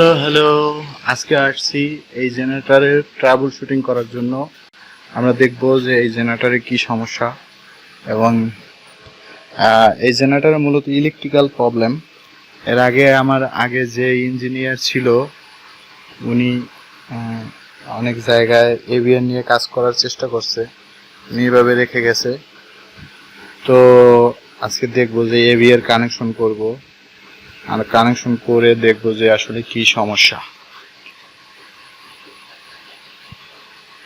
Hello hello. আজকে আসছি এই জেনারেটরের ট্রাবল শুটিং করার জন্য। আমরা দেখব যে এই জেনারেটরে কি সমস্যা এবং এই জেনারেটরে মূলত ইলেকট্রিক্যাল প্রবলেম এর আগে আমার আগে যে ইঞ্জিনিয়ার ছিল, উনি অনেক জায়গায় এভিয়ান নিয়ে কাজ করার চেষ্টা করছে। উনি এভাবে রেখে গেছে। তো আজকে দেখব যে এভিয়ার কানেকশন করব। আর কানেকশন করে দেখব যে আসলে কি সমস্যা।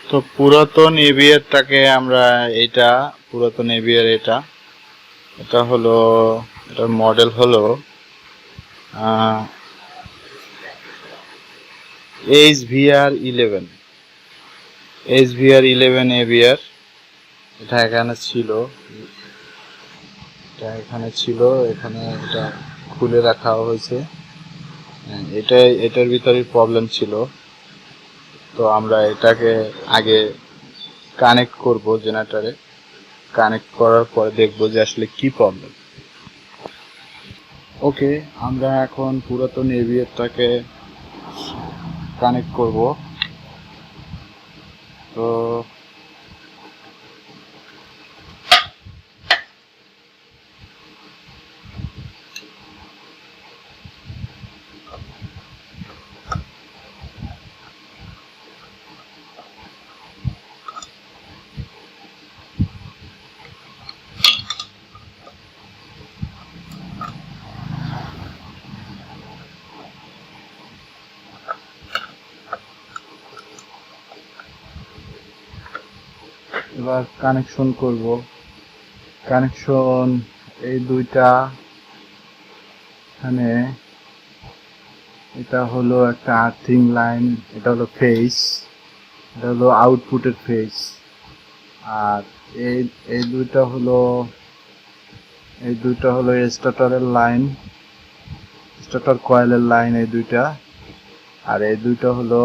তো পুরাতন এভিয়ারটাকে আমরা এটা, পুরাতন এভিয়ার এটা এটা হলো, এটার মডেল হলো H VR eleven H VR eleven AVR এটা এখানে ছিল। এটা এখানে ছিল, এখানে এটা খুলে রাখা হয়েছে। হ্যাঁ, এটা এটার ভিতরে প্রবলেম ছিল। তো আমরা এটাকে আগে কানেক্ট করব জেনারেটরে কানেক্ট করার পরে দেখব যে আসলে কি প্রবলেম ওকে আমরা এখন পুরাতন এভিএফটাকে কানেক্ট করব। তো এবার কানেকশন করব। কানেকশন এই দুইটা এখানে, এটা হলো একটা আর্থিং লাইন, এটা হলো ফেস এটা হলো আউটপুটের ফেস আর এই এই দুইটা হলো, এই দুইটা হলো স্টার্টারের লাইন স্টার্টার কয়েলের লাইন এই দুইটা। আর এই দুইটা হলো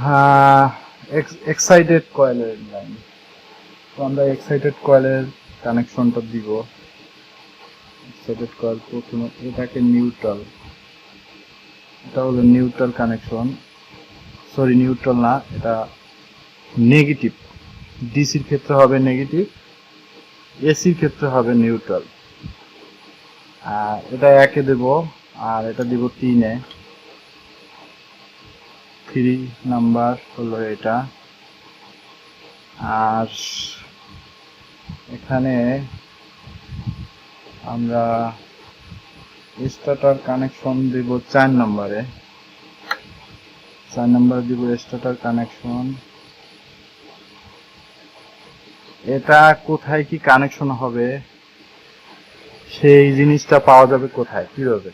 হ্যাঁ এক্সাইটেড কয়েলের লাইন তো আমরা এক্সাইটেড কয়েলের কানেকশনটা দিব। এক্সাইটেড কয়েল প্রথমে এটাকে নিউট্রাল এটা হলো নিউট্রাল কানেকশন সরি নিউট্রাল না, এটা নেগেটিভ ডিসির ক্ষেত্রে হবে নেগেটিভ এসির ক্ষেত্রে হবে নিউট্রাল আর এটা একে দেব, আর এটা দিব তিনে থ্রি নাম্বার হলো এটা। আর এখানে আমরা স্টার্টার কানেকশন দিব চার নম্বরে। চার নম্বরে দিব স্টার্টার কানেকশন। এটা কোথায় কি কানেকশন হবে? সেই জিনিসটা পাওয়া যাবে কোথায়? কীভাবে?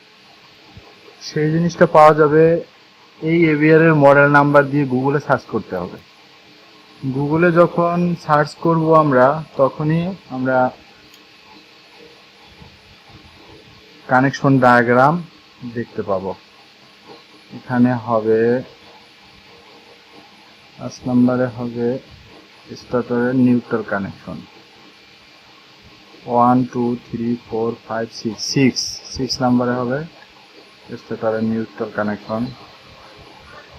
সেই জিনিসটা পাওয়া যাবে এই এভিআর এর মডেল নাম্বার দিয়ে গুগলে সার্চ করতে হবে। গুগলে যখন সার্চ করব আমরা, তখনই আমরা কানেকশন ডায়াগ্রাম দেখতে পাবো। এখানে হবে পাঁচ নম্বরে হবে স্টার্টারের neutral connection one two three four five six six six নাম্বারে হবে স্টার্টারের নিউট্রাল কানেকশন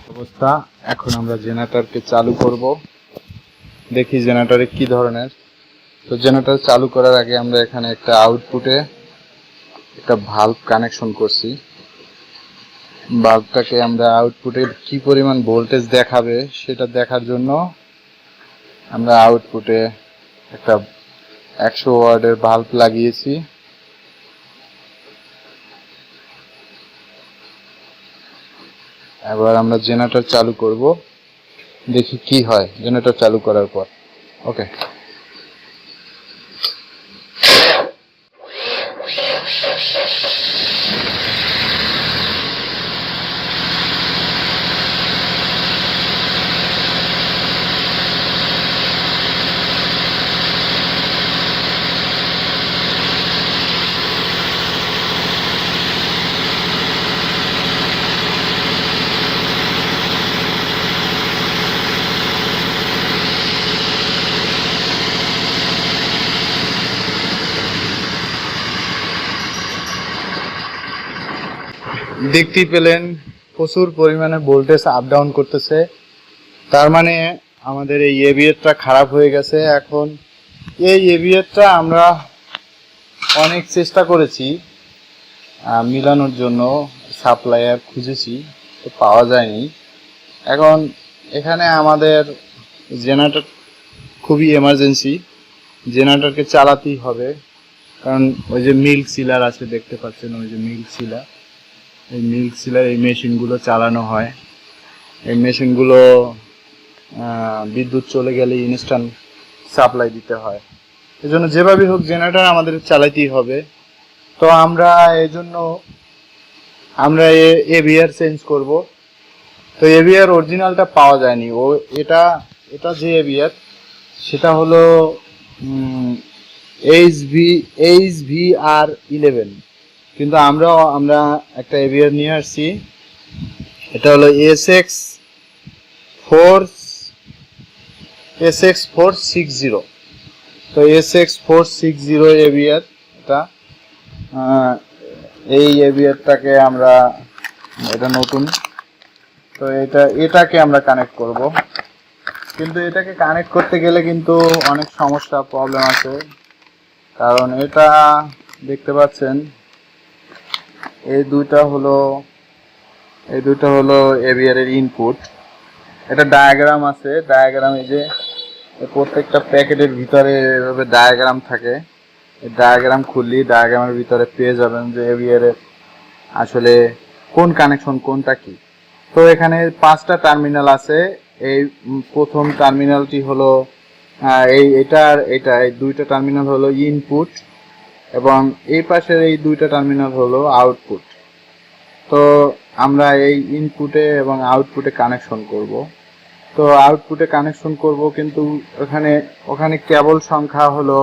অবস্থা। এখন আমরা জেনারেটরকে চালু করব। দেখি জেনারেটরে কি ধরনের। তো জেনারেটর চালু করার আগে আমরা এখানে একটা আউটপুটে একটা ভাল্ব কানেকশন করছি। বাল্বটাকে আমরা আউটপুটে কি পরিমাণ ভোল্টেজ দেখাবে সেটা দেখার জন্য আমরা আউটপুটে একটা একশো ওয়ার্ডের বাল্ব লাগিয়েছি। এবার আমরা জেনারেটর চালু করব। দেখি কি হয় জেনারেটর চালু করার পর। ওকে দেখতেই পেলেন, প্রচুর পরিমাণে ভোল্টেজ আপ ডাউন করতেছে। তার মানে আমাদের এই এবিএরটা খারাপ হয়ে গেছে এখন। এই এবিএরটা আমরা অনেক চেষ্টা করেছি মিলানোর জন্য সাপ্লায়ার খুঁজেছি, তো পাওয়া যায়নি। এখন এখানে আমাদের জেনারেটর খুবই এমার্জেন্সি জেনারেটরকে চালাতেই হবে। কারণ ওই যে মিল্ক সিলার আছে, দেখতে পাচ্ছেন ওই যে মিল্ক সিলার এই মিল্ক সিলার এই মেশিনগুলো চালানো হয়। এই মেশিনগুলো বিদ্যুৎ চলে গেলে ইনস্ট্যান্ট সাপ্লাই দিতে হয়। এই জন্য যেভাবে হোক জেনারেটর আমাদের চালাইতেই হবে। তো আমরা এই জন্য আমরা এভিআর চেঞ্জ করব। তো এভিআর অরিজিনালটা পাওয়া যায়নি। ও, এটা এটা যে এভিআর সেটা হলো H V H V R eleven কিন্তু আমরাও, আমরা একটা এভিয়ার নিয়ে আসছি। এটা হলো S X four S X four six zero তো S X four six zero AVR এটা এই এভিয়ারটাকে আমরা, এটা নতুন। তো এটা, এটাকে আমরা কানেক্ট করব। কিন্তু এটাকে কানেক্ট করতে গেলে কিন্তু অনেক সমস্যা প্রবলেম আছে। কারণ এটা দেখতে পাচ্ছেন এই দুইটা হলো, এই দুটো হলো এভিআর এর ইনপুট এটা ডায়াগ্রাম আছে ডায়াগ্রাম এই যে প্রত্যেকটা প্যাকেটের ভিতরে এভাবে ডায়াগ্রাম থাকে। ডায়াগ্রাম খুললি ডায়াগ্রামের ভিতরে পেয়ে যাবেন যে এভিআর এর আসলে কোন কানেকশন কোনটা কি। তো এখানে পাঁচটা টার্মিনাল আছে। এই প্রথম টার্মিনালটি হলো এই এটার, এটা, এই দুইটা টার্মিনাল হলো ইনপুট এবং এই পাশের এই দুইটা টার্মিনাল হলো আউটপুট তো আমরা এই ইনপুটে এবং আউটপুটে কানেকশন করব। তো আউটপুটে কানেকশন করব কিন্তু ওখানে ওখানে কেবল সংখ্যা হলো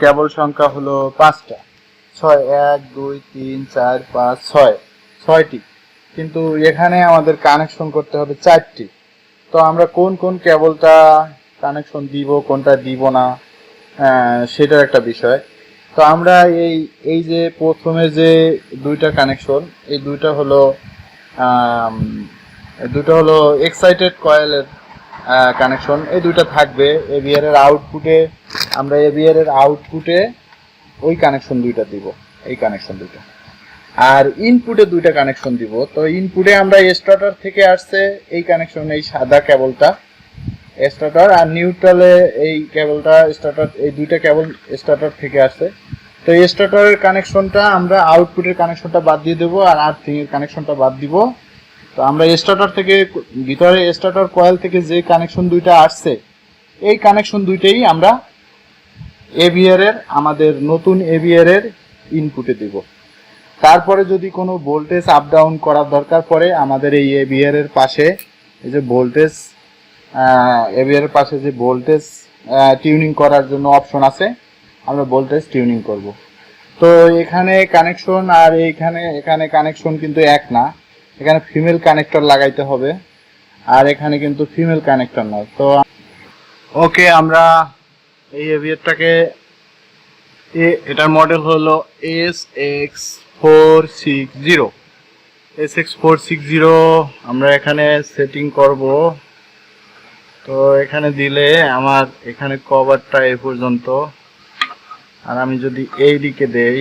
কেবল সংখ্যা হলো পাঁচটা। ছয়, এক, দুই, তিন, চার, পাঁচ, ছয়। ছয়টি। কিন্তু এখানে আমাদের কানেকশন করতে হবে চারটি। তো আমরা কোন কোন কেবলটা কানেকশন দিব, কোনটা দিব না সেটার একটা বিষয়। তো আমরা এই এই যে প্রথমে যে দুইটা কানেকশন এই দুইটা হলো দুটো হলো এক্সাইটেড কয়েলের কানেকশন এই দুইটা থাকবে। এবিআর এর আউটপুটে আমরা এবিআর এর আউটপুটে ওই কানেকশন দুইটা দিব, এই কানেকশন দুইটা। আর ইনপুটে দুইটা কানেকশন দিব। তো ইনপুটে আমরা স্টার্টার থেকে আসছে, এই কানেকশন এই সাদা কেবলটা স্টার্টার আর নিউট্রালে এই কেবলটা স্টার্টার এই দুইটা কেবল স্টার্টার থেকে আসছে। তো এই স্টার্টারের কানেকশনটা আমরা আউটপুটের কানেকশনটা বাদ দিয়ে দেবো আর আর্থিং এর কানেকশনটা বাদ দিব। তো আমরা স্টার্টার থেকে, ভিতরে স্টার্টার কয়েল থেকে যে কানেকশন দুইটা আসছে, এই কানেকশন দুইটাই আমরা এভিআর এর, আমাদের নতুন এভিআর এর ইনপুটে দিব। তারপরে যদি কোনো ভোল্টেজ আপ ডাউন করার দরকার পড়ে, আমাদের এই এভিআর এর পাশে এই যে ভোল্টেজ এভিআর এর পাশে যে ভোল্টেজ টিউনিং করার জন্য অপশন আছে, আমরা ভোল্টেজ টিউনিং করব। তো এখানে কানেকশন আর এইখানে, এখানে কানেকশন কিন্তু এক না। এখানে ফিমেল কানেক্টর লাগাইতে হবে, আর এখানে কিন্তু ফিমেল কানেক্টর নয়। তো, ওকে, আমরা এই এভিয়ারটাকে এটার মডেল হলো S X four six zero S X four six zero আমরা এখানে সেটিং করব। তো এখানে দিলে আমার এখানে কভারটা এ পর্যন্ত। আর আমি যদি এই দিকে দেই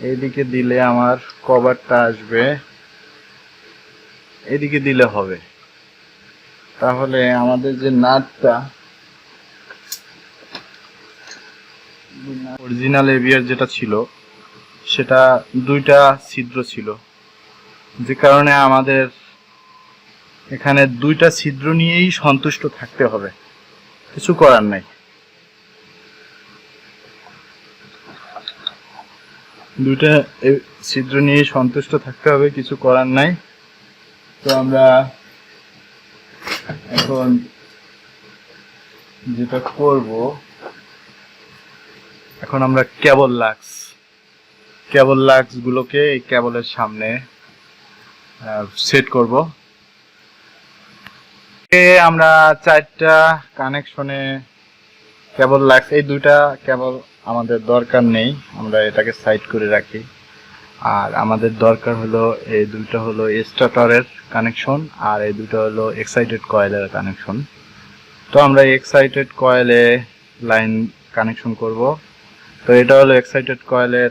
এইদিকে দিলে আমার কভারটা আসবে। এদিকে দিলে হবে। তাহলে আমাদের যে নাটটা অরিজিনাল এভিয়ার যেটা ছিল, সেটা দুইটা ছিদ্র ছিল। যে কারণে আমাদের এখানে দুইটা ছিদ্র নিয়েই সন্তুষ্ট থাকতে হবে। কিছু করার নাই। দুইটা ছিদ্র নিয়ে সন্তুষ্ট থাকতে হবে, কিছু করার নাই। তো আমরা এখন যেটা করব, এখন আমরা কেবল লাক্স। কেবল লাক্স গুলোকে এই কেবলের সামনে সেট করব। এ আমরা চারটা কানেকশনে কেবল লাক্স এই দুইটা কেবল আমাদের দরকার নেই। আমরা এটাকে সাইড করে রাখি। আর আমাদের দরকার হলো, এই দুইটা হলো স্টার্টারের কানেকশন আর এই দুটো হলো এক্সাইটেড কয়েলের কানেকশন তো আমরা এক্সাইটেড কয়েলে লাইন কানেকশন করব। তো এটা হলো এক্সাইটেড কয়েলের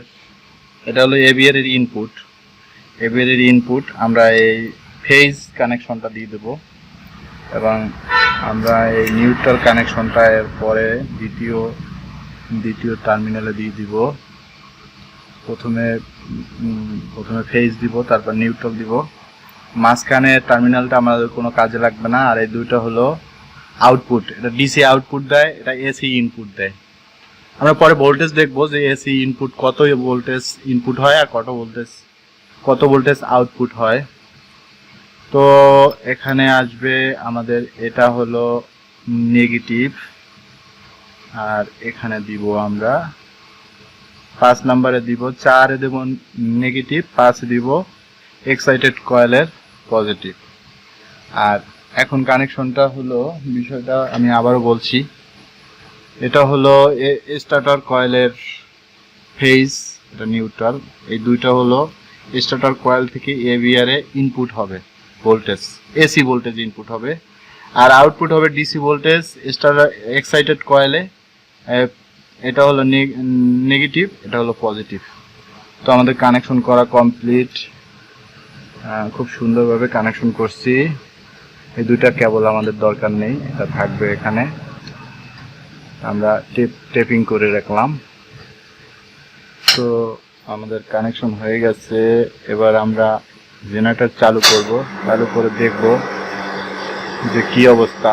এটা হলো এবিআর এর ইনপুট এবিআর এর ইনপুট আমরা এই ফেজ কানেকশনটা দিয়ে দেবো। এবং আমরা এই নিউট্রাল কানেকশনটা পরে দ্বিতীয় দ্বিতীয় টার্মিনালে দিয়ে দিব। প্রথমে প্রথমে ফেজ দিব, তারপর নিউট্রাল দিব। মাঝখানে টার্মিনালটা আমাদের কোনো কাজে লাগবে না, আর এই দুইটা হলো আউটপুট এটা ডিসি আউটপুট দেয়, এটা এসি ইনপুট দেয়। আমরা পরে ভোল্টেজ দেখব যে এসি ইনপুট কত ভোল্টেজ ইনপুট হয় আর কত ভোল্টেজ কত ভোল্টেজ আউটপুট হয়। তো এখানে আসবে আমাদের এটা হলো নেগেটিভ আর এখানে দিব আমরা পাঁচ নাম্বারে দিব চারে দেব নেগেটিভ পাঁচ দিব এক্সাইটেড কয়েলের পজিটিভ আর এখন কানেকশনটা হলো বিষয়টা আমি আবারও বলছি, এটা হলো স্টার্টার কয়েলের ফেজ এটা নিউট্রাল এই দুইটা হলো স্টার্টার কয়েল থেকে এভিআর এ ইনপুট হবে। ভোল্টেজ এসি ভোল্টেজ ইনপুট হবে, আর আউটপুট হবে ডিসি ভোল্টেজ স্টার্টার এক্সাইটেড কয়েলে এটা হলো নেগেটিভ এটা হলো পজিটিভ তো আমাদের কানেকশন করা কমপ্লিট খুব সুন্দরভাবে কানেকশন করছি। এই দুইটা কেবল আমাদের দরকার নেই, এটা থাকবে এখানে। আমরা টেপ টেপিং করে রাখলাম। তো আমাদের কানেকশন হয়ে গেছে। এবার আমরা জেনারেটর চালু করব, চালু করে দেখব যে কি অবস্থা।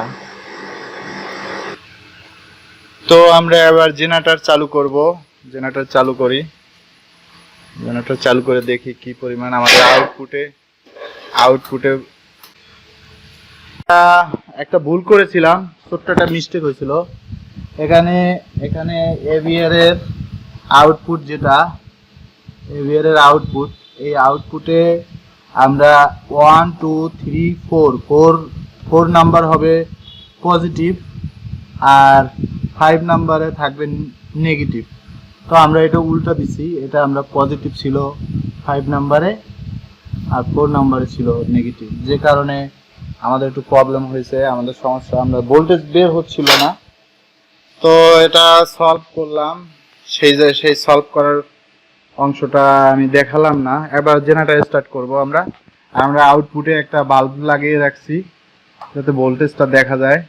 তো আমরা এবার জেনারেটর চালু করব, জেনারেটর চালু করি। জেনারেটর চালু করে দেখি কি পরিমাণ আমাদের আউটপুটে আউটপুটে একটা ভুল করেছিলাম, ছোট্ট একটা মিস্টেক হয়েছিল। এখানে এখানে এভিআর এর আউটপুট যেটা এভিআর এর আউটপুট এই আউটপুটে আমরা one two three four four four number হবে পজিটিভ আর ফাইভ নাম্বারে থাকবে নেগেটিভ তো আমরা এটা উল্টা দিছি, এটা আমরা পজিটিভ ছিল ফাইভ নাম্বারে আর ফোর নাম্বারে ছিল নেগেটিভ যে কারণে আমাদের একটু প্রবলেম হয়েছে, আমাদের সমস্যা, আমরা ভোল্টেজ বের হচ্ছিল না। তো এটা সলভ করলাম, সেই যে, সেই সলভ করার অংশটা আমি দেখালাম না। এবার জেনারেটর স্টার্ট করব আমরা। আমরা আউটপুটে একটা বাল্ব লাগিয়ে রাখছি, যাতে ভোল্টেজটা দেখা যায়।